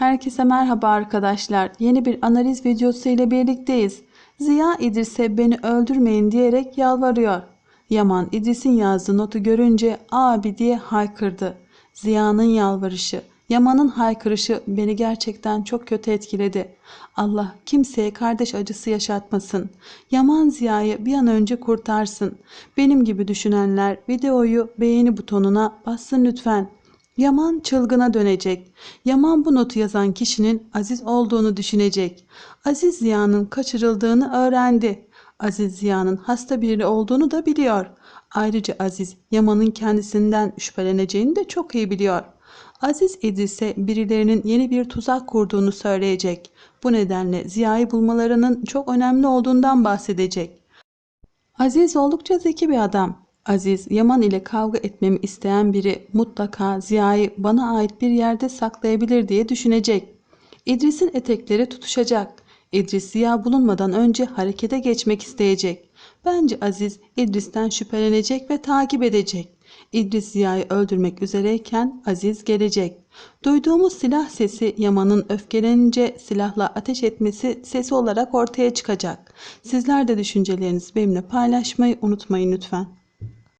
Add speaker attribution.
Speaker 1: Herkese merhaba arkadaşlar. Yeni bir analiz videosu ile birlikteyiz. Ziya İdris'e beni öldürmeyin diyerek yalvarıyor. Yaman İdris'in yazdığı notu görünce abi diye haykırdı. Ziya'nın yalvarışı, Yaman'ın haykırışı beni gerçekten çok kötü etkiledi. Allah kimseye kardeş acısı yaşatmasın. Yaman Ziya'yı bir an önce kurtarsın. Benim gibi düşünenler videoyu beğeni butonuna bassın lütfen. Yaman çılgına dönecek. Yaman bu notu yazan kişinin Aziz olduğunu düşünecek. Aziz Ziya'nın kaçırıldığını öğrendi. Aziz Ziya'nın hasta biri olduğunu da biliyor. Ayrıca Aziz Yaman'ın kendisinden şüpheleneceğini de çok iyi biliyor. Aziz İdris'e birilerinin yeni bir tuzak kurduğunu söyleyecek. Bu nedenle Ziya'yı bulmalarının çok önemli olduğundan bahsedecek. Aziz oldukça zeki bir adam. Aziz, Yaman ile kavga etmemi isteyen biri mutlaka Ziya'yı bana ait bir yerde saklayabilir diye düşünecek. İdris'in etekleri tutuşacak. İdris Ziya bulunmadan önce harekete geçmek isteyecek. Bence Aziz İdris'ten şüphelenecek ve takip edecek. İdris Ziya'yı öldürmek üzereyken Aziz gelecek. Duyduğumuz silah sesi Yaman'ın öfkelenince silahla ateş etmesi sesi olarak ortaya çıkacak. Sizler de düşüncelerinizi benimle paylaşmayı unutmayın lütfen.